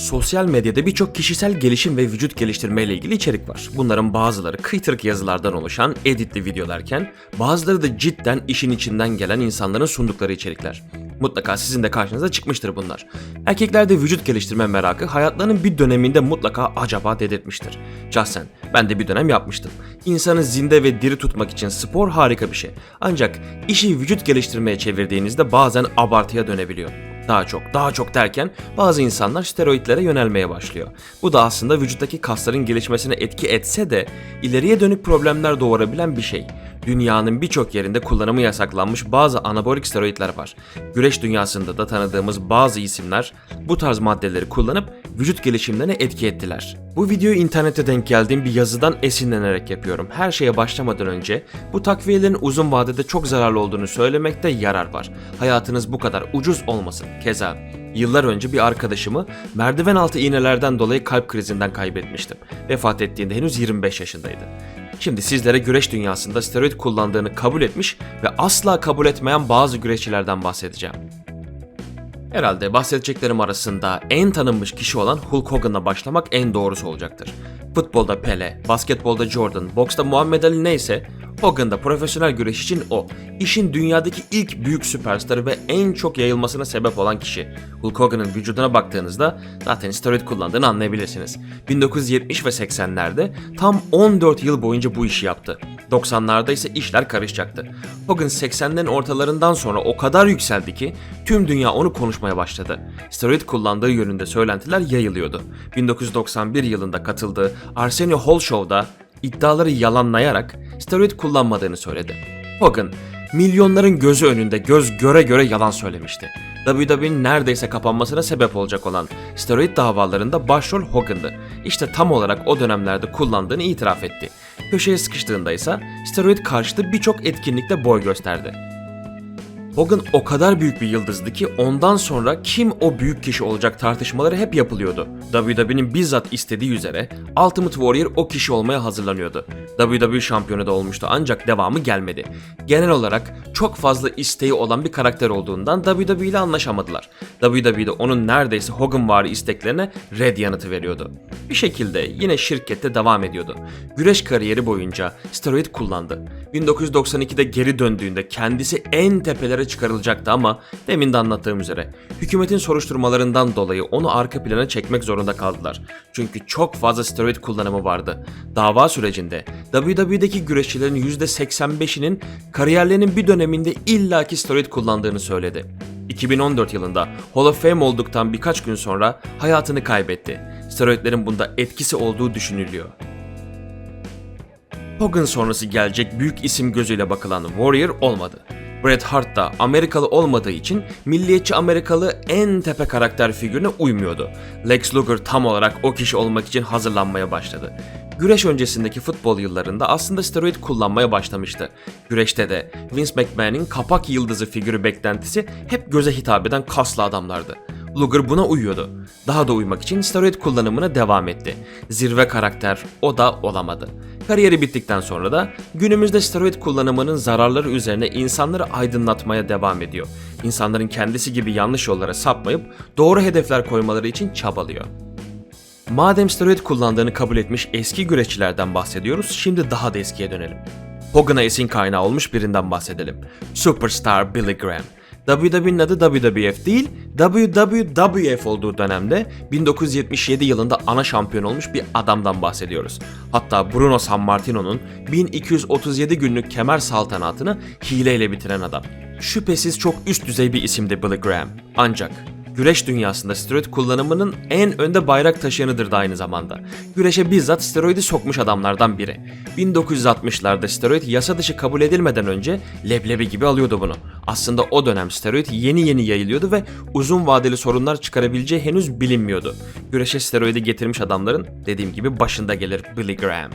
Sosyal medyada birçok kişisel gelişim ve vücut geliştirme ile ilgili içerik var. Bunların bazıları kıytırık yazılardan oluşan editli videolarken bazıları da cidden işin içinden gelen insanların sundukları içerikler. Mutlaka sizin de karşınıza çıkmıştır bunlar. Erkeklerde vücut geliştirme merakı hayatlarının bir döneminde mutlaka acaba dedirtmiştir. Şahsen ben de bir dönem yapmıştım. İnsanı zinde ve diri tutmak için spor harika bir şey. Ancak işi vücut geliştirmeye çevirdiğinizde bazen abartıya dönebiliyor. Daha çok, daha çok derken bazı insanlar steroidlere yönelmeye başlıyor. Bu da aslında vücuttaki kasların gelişmesine etki etse de ileriye dönük problemler doğurabilen bir şey. Dünyanın birçok yerinde kullanımı yasaklanmış bazı anabolik steroidler var. Güreş dünyasında da tanıdığımız bazı isimler bu tarz maddeleri kullanıp vücut gelişimlerine etki ettiler. Bu videoyu internette denk geldiğim bir yazıdan esinlenerek yapıyorum. Her şeye başlamadan önce bu takviyelerin uzun vadede çok zararlı olduğunu söylemekte yarar var. Hayatınız bu kadar ucuz olmasın. Keza Yıllar önce bir arkadaşımı merdiven altı iğnelerden dolayı kalp krizinden kaybetmiştim. Vefat ettiğinde henüz 25 yaşındaydı. Şimdi sizlere güreş dünyasında steroid kullandığını kabul etmiş ve asla kabul etmeyen bazı güreşçilerden bahsedeceğim. Herhalde bahsedeceklerim arasında en tanınmış kişi olan Hulk Hogan'la başlamak en doğrusu olacaktır. Futbolda Pele, basketbolda Jordan, boksta Muhammed Ali neyse Hogan da profesyonel güreş için o. İşin dünyadaki ilk büyük süperstarı ve en çok yayılmasına sebep olan kişi. Hulk Hogan'ın vücuduna baktığınızda zaten steroid kullandığını anlayabilirsiniz. 1970 ve 80'lerde tam 14 yıl boyunca bu işi yaptı. 90'larda ise işler karışacaktı. Hogan 80'lerin ortalarından sonra o kadar yükseldi ki tüm dünya onu konuşmaya başladı. Steroid kullandığı yönünde söylentiler yayılıyordu. 1991 yılında katıldığı Arsenio Hall Show'da iddiaları yalanlayarak steroid kullanmadığını söyledi. Hogan, milyonların gözü önünde göz göre göre yalan söylemişti. WWE'nin neredeyse kapanmasına sebep olacak olan steroid davalarında başrol Hogan'dı. İşte tam olarak o dönemlerde kullandığını itiraf etti. Köşeye sıkıştığında ise steroid karşıtı birçok etkinlikte boy gösterdi. Hogan o kadar büyük bir yıldızdı ki ondan sonra kim o büyük kişi olacak tartışmaları hep yapılıyordu. WWE'nin bizzat istediği üzere Ultimate Warrior o kişi olmaya hazırlanıyordu. WWE şampiyonu da olmuştu ancak devamı gelmedi. Genel olarak çok fazla isteği olan bir karakter olduğundan WWE ile anlaşamadılar. WWE'de onun neredeyse Hogan vari isteklerine red yanıtı veriyordu. Bir şekilde yine şirkette devam ediyordu. Güreş kariyeri boyunca steroid kullandı. 1992'de geri döndüğünde kendisi en tepelere çıkarılacaktı ama demin de anlattığım üzere hükümetin soruşturmalarından dolayı onu arka plana çekmek zorunda kaldılar. Çünkü çok fazla steroid kullanımı vardı. Dava sürecinde WWE'deki güreşçilerin %85'inin kariyerlerinin bir döneminde illaki steroid kullandığını söyledi. 2014 yılında Hall of Fame olduktan birkaç gün sonra hayatını kaybetti. Steroidlerin bunda etkisi olduğu düşünülüyor. Hogan sonrası gelecek büyük isim gözüyle bakılan Warrior olmadı. Bret Hart da Amerikalı olmadığı için milliyetçi Amerikalı en tepe karakter figürüne uymuyordu. Lex Luger tam olarak o kişi olmak için hazırlanmaya başladı. Güreş öncesindeki futbol yıllarında aslında steroid kullanmaya başlamıştı. Güreşte de Vince McMahon'in kapak yıldızı figürü beklentisi hep göze hitap eden kaslı adamlardı. Luger buna uyuyordu. Daha da uymak için steroid kullanımına devam etti. Zirve karakter o da olamadı. Kariyeri bittikten sonra da günümüzde steroid kullanımının zararları üzerine insanları aydınlatmaya devam ediyor. İnsanların kendisi gibi yanlış yollara sapmayıp doğru hedefler koymaları için çabalıyor. Madem steroid kullandığını kabul etmiş eski güreşçilerden bahsediyoruz, şimdi daha da eskiye dönelim. Hogan'a esin kaynağı olmuş birinden bahsedelim. Superstar Billy Graham. WWE'nin adı WWF değil, WWF olduğu dönemde 1977 yılında ana şampiyon olmuş bir adamdan bahsediyoruz. Hatta Bruno Sammartino'nun 1237 günlük kemer saltanatını hileyle bitiren adam. Şüphesiz çok üst düzey bir isimdi Billy Graham. Ancak güreş dünyasında steroid kullanımının en önde bayrak taşıyanıdır da aynı zamanda. Güreşe bizzat steroidi sokmuş adamlardan biri. 1960'larda steroid yasa dışı kabul edilmeden önce leblebi gibi alıyordu bunu. Aslında o dönem steroid yeni yeni yayılıyordu ve uzun vadeli sorunlar çıkarabileceği henüz bilinmiyordu. Güreşe steroidi getirmiş adamların dediğim gibi başında gelir Billy Graham.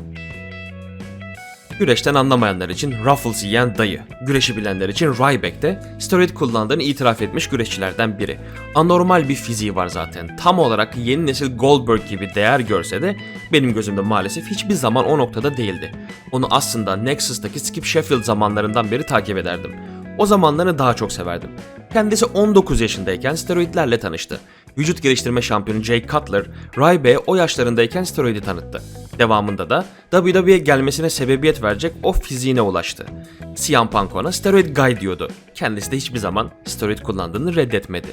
Güreşten anlamayanlar için Ruffles yiyen dayı, güreşi bilenler için Ryback de steroid kullandığını itiraf etmiş güreşçilerden biri. Anormal bir fiziği var zaten. Tam olarak yeni nesil Goldberg gibi değer görse de benim gözümde maalesef hiçbir zaman o noktada değildi. Onu aslında Nexus'taki Skip Sheffield zamanlarından beri takip ederdim. O zamanları daha çok severdim. Kendisi 19 yaşındayken steroidlerle tanıştı. Vücut geliştirme şampiyonu Jay Cutler, Ryback'e o yaşlarındayken steroidi tanıttı. Devamında da WWE'ye gelmesine sebebiyet verecek o fiziğine ulaştı. CM Punk ona steroid guy diyordu. Kendisi de hiçbir zaman steroid kullandığını reddetmedi.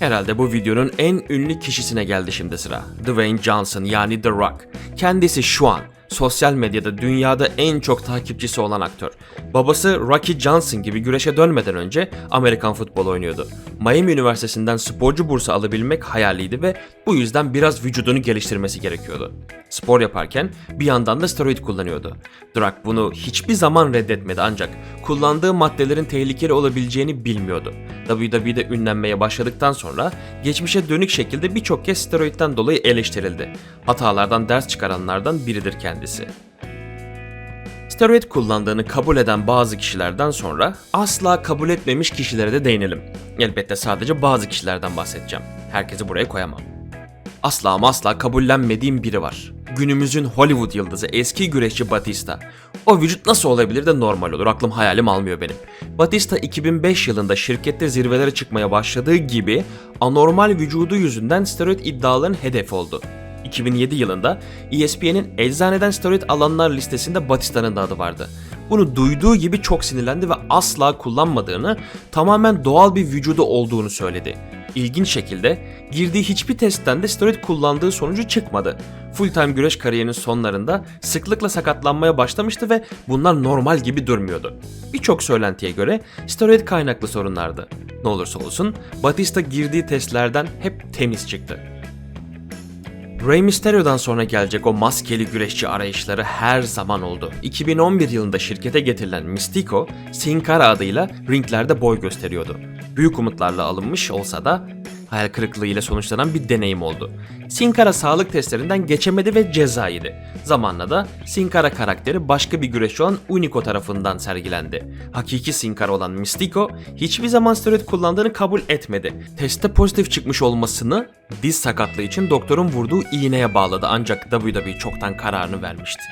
Herhalde bu videonun en ünlü kişisine geldi şimdi sıra. Dwayne Johnson yani The Rock. Kendisi şu an sosyal medyada dünyada en çok takipçisi olan aktör. Babası Rocky Johnson gibi güreşe dönmeden önce Amerikan futbol oynuyordu. Miami Üniversitesi'nden sporcu bursu alabilmek hayaliydi ve bu yüzden biraz vücudunu geliştirmesi gerekiyordu. Spor yaparken bir yandan da steroid kullanıyordu. Rock bunu hiçbir zaman reddetmedi ancak kullandığı maddelerin tehlikeli olabileceğini bilmiyordu. WWE'de ünlenmeye başladıktan sonra geçmişe dönük şekilde birçok kez steroidden dolayı eleştirildi. Hatalardan ders çıkaranlardan biridir kendisi. Steroid kullandığını kabul eden bazı kişilerden sonra asla kabul etmemiş kişilere de değinelim. Elbette sadece bazı kişilerden bahsedeceğim. Herkesi buraya koyamam. Asla ama asla kabullenmediğim biri var. Günümüzün Hollywood yıldızı eski güreşçi Batista. O vücut nasıl olabilir de normal olur aklım hayalim almıyor benim. Batista 2005 yılında şirkette zirvelere çıkmaya başladığı gibi anormal vücudu yüzünden steroid iddiaların hedefi oldu. 2007 yılında ESPN'in eczaneden steroid alanlar listesinde Batista'nın da adı vardı. Bunu duyduğu gibi çok sinirlendi ve asla kullanmadığını, tamamen doğal bir vücudu olduğunu söyledi. İlginç şekilde girdiği hiçbir testten de steroid kullandığı sonucu çıkmadı. Full-time güreş kariyerinin sonlarında sıklıkla sakatlanmaya başlamıştı ve bunlar normal gibi durmuyordu. Birçok söylentiye göre steroid kaynaklı sorunlardı. Ne olursa olsun Batista girdiği testlerden hep temiz çıktı. Rey Mysterio'dan sonra gelecek o maskeli güreşçi arayışları her zaman oldu. 2011 yılında şirkete getirilen Mystico, Sin Cara adıyla ringlerde boy gösteriyordu. Büyük umutlarla alınmış olsa da hayal kırıklığı ile sonuçlanan bir deneyim oldu. Sin Cara sağlık testlerinden geçemedi ve ceza yedi. Zamanla da Sin Cara karakteri başka bir güreşçi olan Unico tarafından sergilendi. Hakiki Sin Cara olan Mystico hiçbir zaman steroid kullandığını kabul etmedi. Testte pozitif çıkmış olmasını diz sakatlığı için doktorun vurduğu iğneye bağladı ancak WWE çoktan kararını vermişti.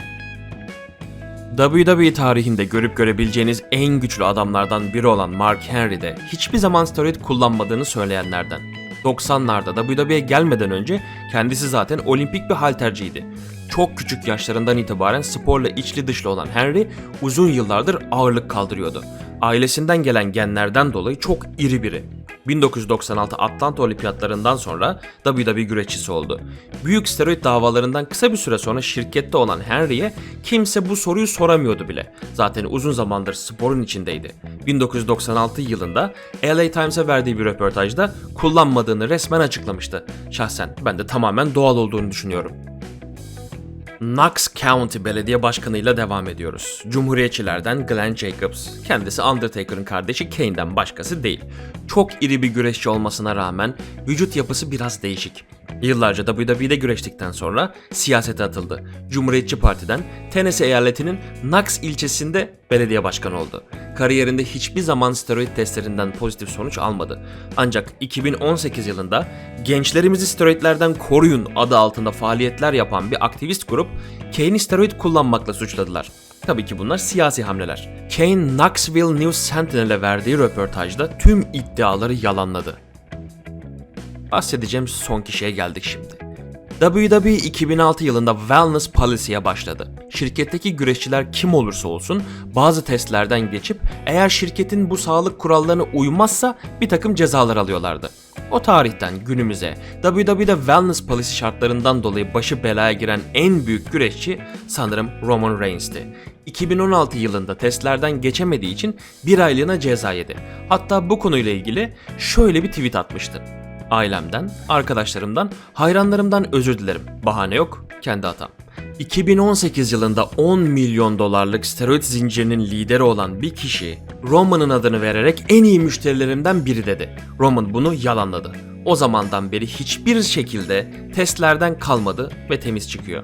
WWE tarihinde görüp görebileceğiniz en güçlü adamlardan biri olan Mark Henry de hiçbir zaman steroid kullanmadığını söyleyenlerden. 90'larda WWE'ye gelmeden önce kendisi zaten olimpik bir halterciydi. Çok küçük yaşlarından itibaren sporla içli dışlı olan Henry uzun yıllardır ağırlık kaldırıyordu. Ailesinden gelen genlerden dolayı çok iri biri. 1996 Atlanta Olimpiyatlarından sonra WWE güreşçisi oldu. Büyük steroid davalarından kısa bir süre sonra şirkette olan Henry'e kimse bu soruyu soramıyordu bile. Zaten uzun zamandır sporun içindeydi. 1996 yılında LA Times'e verdiği bir röportajda kullanmadığını resmen açıklamıştı. Şahsen ben de tamamen doğal olduğunu düşünüyorum. Knox County Belediye Başkanı'yla devam ediyoruz. Cumhuriyetçilerden Glenn Jacobs. Kendisi Undertaker'ın kardeşi Kane'den başkası değil. Çok iri bir güreşçi olmasına rağmen vücut yapısı biraz değişik. Yıllarca WWE'de güreştikten sonra siyasete atıldı. Cumhuriyetçi Parti'den Tennessee eyaletinin Knox ilçesinde belediye başkanı oldu. Kariyerinde hiçbir zaman steroid testlerinden pozitif sonuç almadı. Ancak 2018 yılında gençlerimizi steroidlerden koruyun adı altında faaliyetler yapan bir aktivist grup Kane'i steroid kullanmakla suçladılar. Tabii ki bunlar siyasi hamleler. Kane, Knoxville News Sentinel'e verdiği röportajda tüm iddiaları yalanladı. Bahsedeceğim son kişiye geldik şimdi. WWE 2006 yılında Wellness Policy'ye başladı. Şirketteki güreşçiler kim olursa olsun bazı testlerden geçip eğer şirketin bu sağlık kurallarına uymazsa bir takım cezalar alıyorlardı. O tarihten günümüze WWE'de Wellness Policy şartlarından dolayı başı belaya giren en büyük güreşçi sanırım Roman Reigns'ti. 2016 yılında testlerden geçemediği için bir aylığına ceza yedi. Hatta bu konuyla ilgili şöyle bir tweet atmıştı. Ailemden, arkadaşlarımdan, hayranlarımdan özür dilerim. Bahane yok, kendi hatam. 2018 yılında 10 milyon dolarlık steroid zincirinin lideri olan bir kişi Roman'ın adını vererek en iyi müşterilerimden biri dedi. Roman bunu yalanladı. O zamandan beri hiçbir şekilde testlerden kalmadı ve temiz çıkıyor.